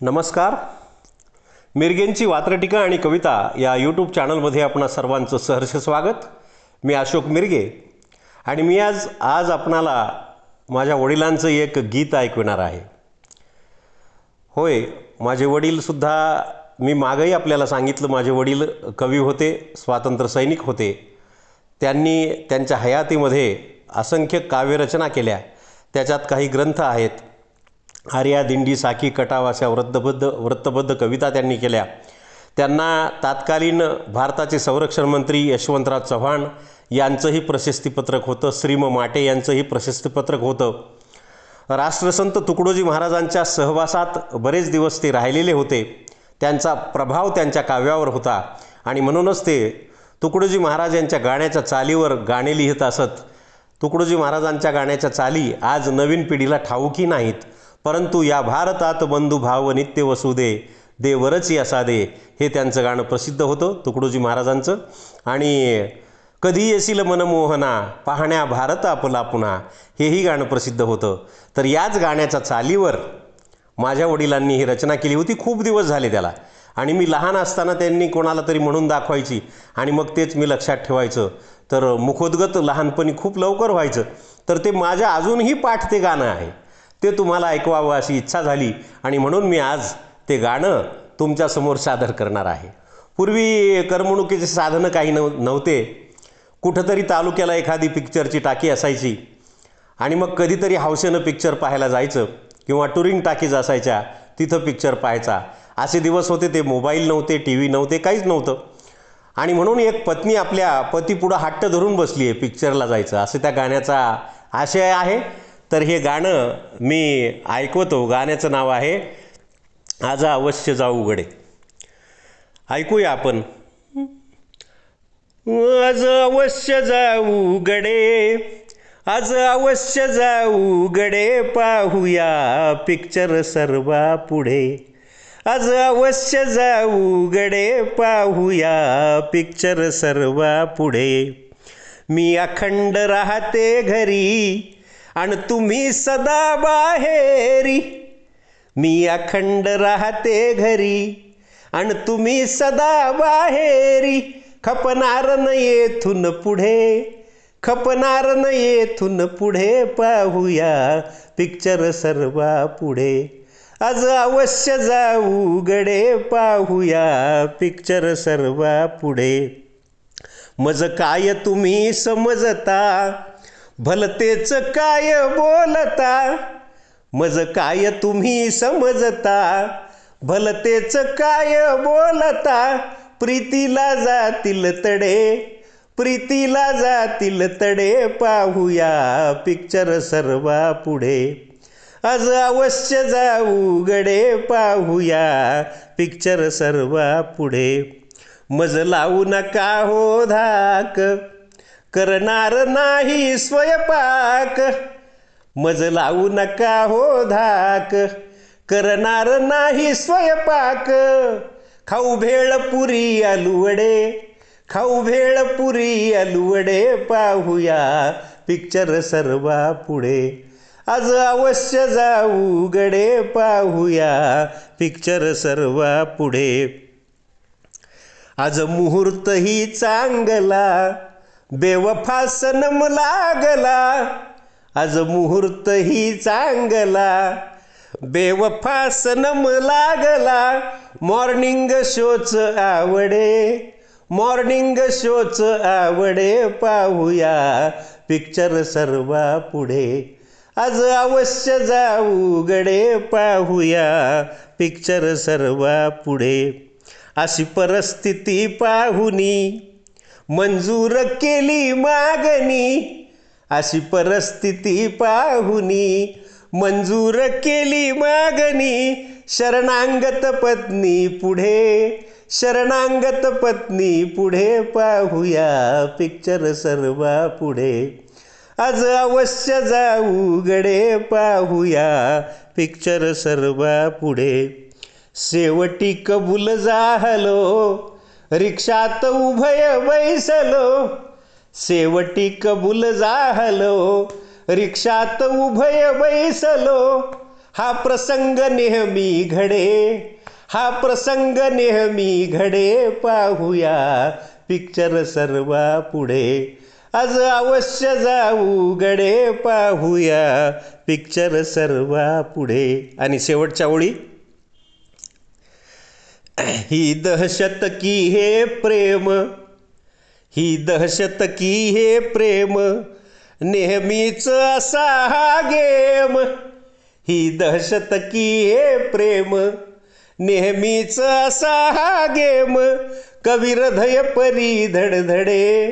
नमस्कार. मिरगेंची वात्रटिका आणि कविता या यूट्यूब चॅनलमध्ये आपणा सर्वांचं सहर्ष स्वागत. मी अशोक मिरगे आणि मी आज आज आपणाला माझ्या वडिलांचं एक गीत ऐकविणार आहे. होय माझे वडीलसुद्धा मी मागंही आपल्याला सांगितलं माझे वडील कवी होते स्वातंत्र्य सैनिक होते. त्यांनी त्यांच्या हयातीमध्ये असंख्य काव्यरचना केल्या. त्याच्यात काही ग्रंथ आहेत. आर्या दिंडी साखी कटाव अशा वृत्तबद्ध वृत्तबद्ध कविता त्यांनी केल्या. त्यांना तात्कालीन भारताचे संरक्षण मंत्री यशवंतराव चव्हाण यांचंही प्रशस्तीपत्रक होतं. श्रीम माटे यांचंही प्रशस्तीपत्रक होतं. राष्ट्रसंत तुकडोजी महाराजांच्या सहवासात बरेच दिवस ते राहिलेले होते. त्यांचा प्रभाव त्यांच्या काव्यावर होता. आणि म्हणूनच ते तुकडोजी महाराज यांच्या गाण्याच्या चालीवर गाणे लिहित असत. तुकडोजी महाराजांच्या गाण्याच्या चाली आज नवीन पिढीला ठाऊकी नाहीत? परंतु या भारतात बंधुभाव नित्य वसुदे देवरच असा दे हे त्यांचं गाणं प्रसिद्ध होतं तुकडोजी महाराजांचं. आणि कधी येशील मनमोहना पाहण्या भारत आपला पुन्हा हेही गाणं प्रसिद्ध होतं. तर याच गाण्याच्या चालीवर माझ्या वडिलांनी ही रचना केली होती. खूप दिवस झाले त्याला. आणि मी लहान असताना त्यांनी कोणाला तरी म्हणून दाखवायची. आणि मग तेच मी लक्षात ठेवायचं. तर मुखोद्गत लहानपणी खूप लवकर व्हायचं. तर ते माझ्या अजूनही पाठ ते गाणं आहे. ते तुम्हाला ऐकवावं अशी इच्छा झाली आणि म्हणून मी आज ते गाणं तुमच्यासमोर सादर करणार आहे. पूर्वी करमणुकीचे साधनं काही नव नव्हते. कुठंतरी तालुक्याला एखादी पिक्चरची टाकी असायची आणि मग कधीतरी हौसेनं पिक्चर पाहायला जायचं किंवा टुरिंग टाकीज असायच्या तिथं पिक्चर पाहायचा. असे दिवस होते ते मोबाईल नव्हते टी व्ही नव्हते काहीच नव्हतं. आणि म्हणून एक पत्नी आपल्या पतीपुढं हट्ट धरून बसली आहे पिक्चरला जायचं. असं त्या गाण्याचा आशय आहे. तर हे गाणं मी ऐकवतो. गाण्याचं नाव आहे आज अवश्य जाऊ उघडे. ऐकूया आपण. आज अवश्य जाऊ गडे आज अवश्य जाऊ गडे पाहूया पिक्चर सर्वा पुढे. आज अवश्य जाऊ गडे पाहूया पिक्चर सर्वा पुढे. मी अखंड राहते घरी. आणि तुम्ही सदा बाहेरी. मी अखंड राहते घरी आणि तुम्ही सदा बाहेरी. खपणार न येथून पुढे खपणार न येथून पुढे पाहूया पिक्चर सर्वा पुढे. आज अवश्य जाऊ गडे पाहूया पिक्चर सर्वा पुढे. मज काय तुम्ही समजता? भलतेच काय बोलता? मज काय तुम्ही समजता? भलतेच काय बोलता? प्रीतीला जातील तडे प्रीतीला जातील तडे पाहूया पिक्चर सर्वा पुढे. आज अवश्य जाऊ गडे पाहूया पिक्चर सर्वा पुढे. मज लावू नका हो धाक करणार नाही स्वयंपाक. मज लावू नका हो धाक. करणार नाही स्वयंपाक. खाऊ भेळ पुरी आलुवडे. खाऊ भेळ पुरी आलुवडे पाहूया पिक्चर सर्वा पुढे. आज अवश्य जाऊ गडे पाहूया पिक्चर सर्वा पुढे. आज मुहूर्तही चांगला बेवफासनम लागला. आज मुहूर्तही चांगला. बेवफासनम लागला. मॉर्निंग शोच आवडे. मॉर्निंग शोच आवडे पाहूया. पिक्चर सर्वा पुढे. आज अवश्य जाऊ गडे पाहूया. पिक्चर सर्वा पुढे. अशी परिस्थिती पाहुनी. मंजूर केली मागणी अशी परिस्थिती पाहुनी. मंजूर केली मागणी शरणांगत पत्नी पुढे. शरणांगत पत्नी पुढे पाहूया पिक्चर सर्वा पुढे. आज अवश्य जाऊ गडे पाहूया पिक्चर सर्वा पुढे. शेवटी कबूल झालो रिक्षात उभय बैसलो शेवटी कबूल झालो. रिक्षात उभय बैसलो हा प्रसंग नेहमी घडे हा प्रसंग नेहमी घडे पाहूया पिक्चर सर्वा पुढे. आज अवश्य जाऊ गडे पाहूया पिक्चर सर्वा पुढे. आणि शेवटच्या ओळी? ही दहशत की हे प्रेम ही दहशत की हे प्रेम नेहमीच असा हा गेम. ही दहशत की हे प्रेम नेहमीच असा हा गेम. कवी हृदय परी धडधडे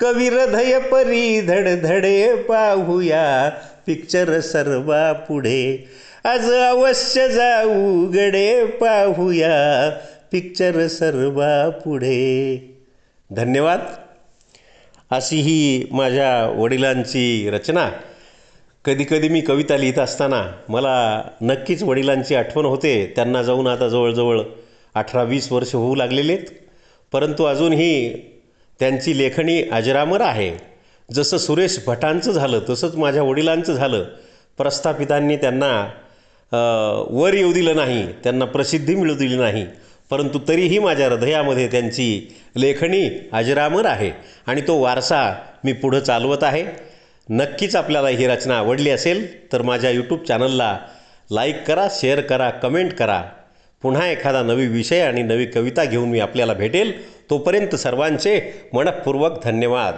कवी हृदय परी धडधडे पाहूया पिक्चर सर्वा पुढे आज अवश्य जाऊ गडे पाहूया. पिक्चर सर्वा पुढे. धन्यवाद. अशी ही माझ्या वडिलांची रचना. कधीकधी मी कविता लिहित असताना मला नक्कीच वडिलांची आठवण होते. त्यांना जाऊन आता जवळजवळ अठरा वीस वर्ष होऊ लागलेले आहेत परंतु अजूनही त्यांची लेखणी अजरामर आहे. जसं सुरेश भटांचं झालं तसंच माझ्या वडिलांचं झालं. प्रस्थापितांनी त्यांना वर येऊ दिलं नाही त्यांना प्रसिद्धी मिळू दिली नाही परंतु तरीही माझ्या हृदयामध्ये त्यांची लेखणी अजरामर आहे आणि तो वारसा मी पुढं चालवत आहे. नक्कीच आपल्याला ही रचना आवडली असेल तर माझ्या यूट्यूब चॅनलला लाईक करा शेअर करा कमेंट करा. पुन्हा एखादा नवी विषय आणि नवी कविता घेऊन मी आपल्याला भेटेल. तोपर्यंत सर्वांचे मनपूर्वक धन्यवाद.